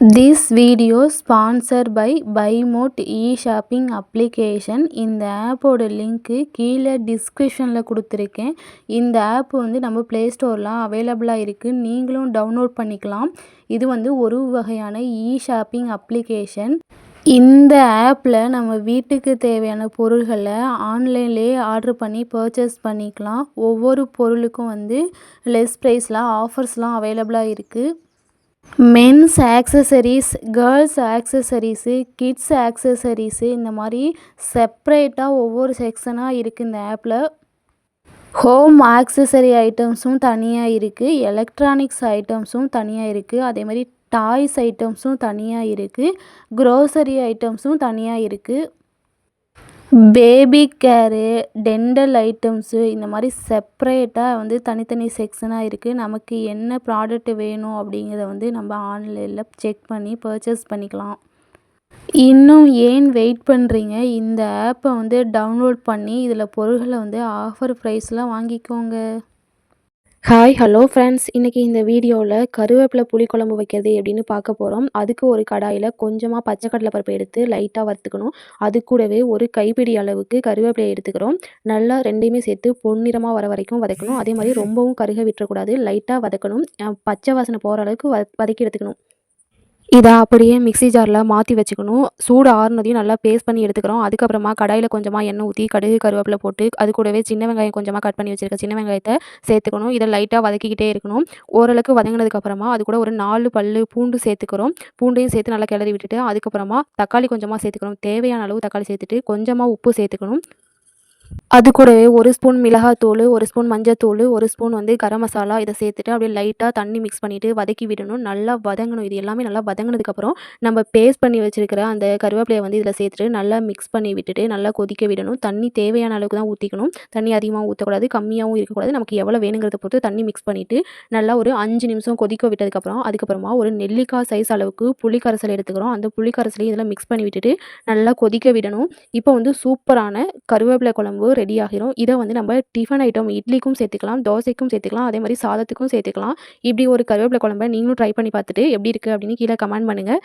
This video sponsor by பைமோட் e shopping application இந்த ஆப்போட லிங்க்கு கீழே டிஸ்கிரிப்ஷனில் கொடுத்துருக்கேன். இந்த ஆப் வந்து நம்ம ப்ளே ஸ்டோர்லாம் அவைலபிளாக இருக்குது நீங்களும் டவுன்லோட் பண்ணிக்கலாம். இது வந்து ஒரு வகையான இ ஷாப்பிங் அப்ளிகேஷன் இந்த ஆப்பில் நம்ம வீட்டுக்கு தேவையான பொருள்களை ஆன்லைன்லேயே ஆர்ட்ரு பண்ணி பர்ச்சேஸ் பண்ணிக்கலாம். ஒவ்வொரு பொருளுக்கும் வந்து லெஸ் ப்ரைஸ்லாம் ஆஃபர்ஸ்லாம் அவைலபிளாக இருக்குது men's accessories girls accessories kids accessories இந்த மாதிரி செப்ரேட்டாக ஒவ்வொரு செக்ஷனாக இருக்குது இந்த ஆப்பில் ஹோம் ஆக்சசரி ஐட்டம்ஸும் தனியாக இருக்குது எலக்ட்ரானிக்ஸ் ஐட்டம்ஸும் தனியாக இருக்குது அதே மாதிரி டாய்ஸ் ஐட்டம்ஸும் தனியாக இருக்குது க்ரோசரி ஐட்டம்ஸும் தனியாக இருக்குது பேபி கேரு டென்டல் ஐட்டம்ஸு இந்த மாதிரி செப்ரேட்டாக வந்து தனித்தனி செக்ஷனாக இருக்குது நமக்கு என்ன ப்ராடக்ட் வேணும் அப்படிங்கிறத வந்து நம்ம ஆன்லைனில் செக் பண்ணி பர்ச்சேஸ் பண்ணிக்கலாம். இன்னும் ஏன் வெயிட் பண்ணுறீங்க இந்த ஆப்பை வந்து டவுன்லோட் பண்ணி இதில் பொருள்களை வந்து ஆஃபர் ப்ரைஸில் வாங்கிக்கோங்க. ஹாய் ஹலோ ஃப்ரெண்ட்ஸ் இன்றைக்கி இந்த வீடியோவில் கருவேப்பிலை புளிக்குழம்பு வைக்கிறது எப்படின்னு பார்க்க போகிறோம் அதுக்கு ஒரு கடாயில் கொஞ்சமாக பச்சை கடலை பருப்பு எடுத்து லைட்டாக வறுத்துக்கணும். அது கூடவே ஒரு கைப்பிடி அளவுக்கு கருவேப்பிலையை எடுத்துக்கிறோம். நல்லா ரெண்டையுமே சேர்த்து பொன்னிறமாக வர வரைக்கும் வதக்கணும். அதே மாதிரி ரொம்பவும் கருக விட்டுறக்கூடாது லைட்டாக வதக்கணும். பச்சை வாசனை போகிற அளவுக்கு வ வதக்கி எடுத்துக்கணும். இதை அப்படியே மிக்ஸி ஜாரில் மாற்றி வச்சுக்கணும். சூடு ஆறுனதையும் நல்லா பேஸ்ட் பண்ணி எடுத்துக்கிறோம். அதுக்கப்புறமா கடாயில் கொஞ்சமாக எண்ணெய் ஊற்றி கடுகு கருவேப்பிலை போட்டு அது கூடவே சின்ன வெங்காயம் கொஞ்சமாக கட் பண்ணி வச்சுருக்க சின்ன வெங்காயத்தை சேர்த்துக்கணும். இதை லைட்டாக வதக்கிக்கிட்டே இருக்கணும். ஓரளவுக்கு வதங்கினதுக்கப்புறமா அது கூட ஒரு நாலு பல் பூண்டு சேர்த்துக்கிறோம். பூண்டையும் சேர்த்து நல்லா கிளறி விட்டுட்டு அதுக்கப்புறமா தக்காளி கொஞ்சமாக சேர்த்துக்கணும். தேவையான அளவு தக்காளி சேர்த்துட்டு கொஞ்சமாக உப்பு சேர்த்துக்கணும். அது கூடவே ஒரு ஸ்பூன் மிளகாத்தூள் ஒரு ஸ்பூன் மஞ்சத்தூள் ஒரு ஸ்பூன் வந்து கரம் மசாலா இதை சேர்த்துட்டு அப்படியே லைட்டாக தண்ணி மிக்ஸ் பண்ணிவிட்டு வதக்கி விடணும். நல்லா வதங்கணும். இது எல்லாமே நல்லா வதங்கினதுக்கப்புறம் நம்ம பேஸ்ட் பண்ணி வச்சுருக்கிற அந்த கருவேப்பிலையை வந்து இதில் சேர்த்துட்டு நல்லா மிக்ஸ் பண்ணி விட்டுட்டு நல்லா கொதிக்க விடணும். தண்ணி தேவையான அளவுக்கு தான் ஊற்றிக்கணும் தண்ணி அதிகமாக ஊற்றக்கூடாது கம்மியாகவும் இருக்கக்கூடாது. நமக்கு எவ்வளோ வேணுங்கிறத பொறுத்து தண்ணி மிக்ஸ் பண்ணிவிட்டு நல்லா ஒரு அஞ்சு நிமிஷம் கொதிக்க விட்டதுக்கப்புறம் அதுக்கப்புறமா ஒரு நெல்லிக்காய் சைஸ் அளவுக்கு புளிக்கரைசல் எடுத்துக்கிறோம். அந்த புளிக்கரசலையும் இதில் மிக்ஸ் பண்ணி விட்டுட்டு நல்லா கொதிக்க விடணும். இப்போ வந்து சூப்பரான கருவேப்பிலை குழம்பு ரெடி ஆகிரும். இதை வந்து நம்ம டிஃபன் ஐட்டம் இட்லிக்கும் சேர்த்துக்கலாம் தோசைக்கும் சேர்த்துக்கலாம் அதே மாதிரி சாதத்துக்கும் சேர்த்துக்கலாம். இப்படி ஒரு கருவேப்பிலை குழம்பை நீங்களும் ட்ரை பண்ணி பார்த்துட்டு எப்படி இருக்குது அப்படின்னு கீழே கமெண்ட் பண்ணுங்கள்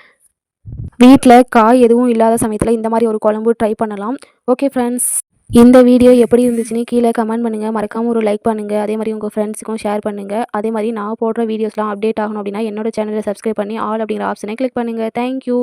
வீட்டில் காய் எதுவும் இல்லாத சமயத்தில் இந்த மாதிரி ஒரு குழம்பு ட்ரை பண்ணலாம். ஓகே ஃப்ரெண்ட்ஸ் இந்த வீடியோ எப்படி இருந்துச்சுன்னு கீழே கமெண்ட் பண்ணுங்கள் மறக்காமல் ஒரு லைக் பண்ணுங்கள் அதே மாதிரி உங்கள் ஃப்ரெண்ட்ஸுக்கும் ஷேர் பண்ணுங்கள் அதே மாதிரி நான் போடுற வீடியோஸ்லாம் அப்டேட் ஆகணும் அப்படின்னா என்னோட சேனலை சப்ஸ்கிரைப் பண்ணி ஆல் அப்படிங்கிற ஆப்ஷனை கிளிக் பண்ணுங்கள் தேங்க்யூ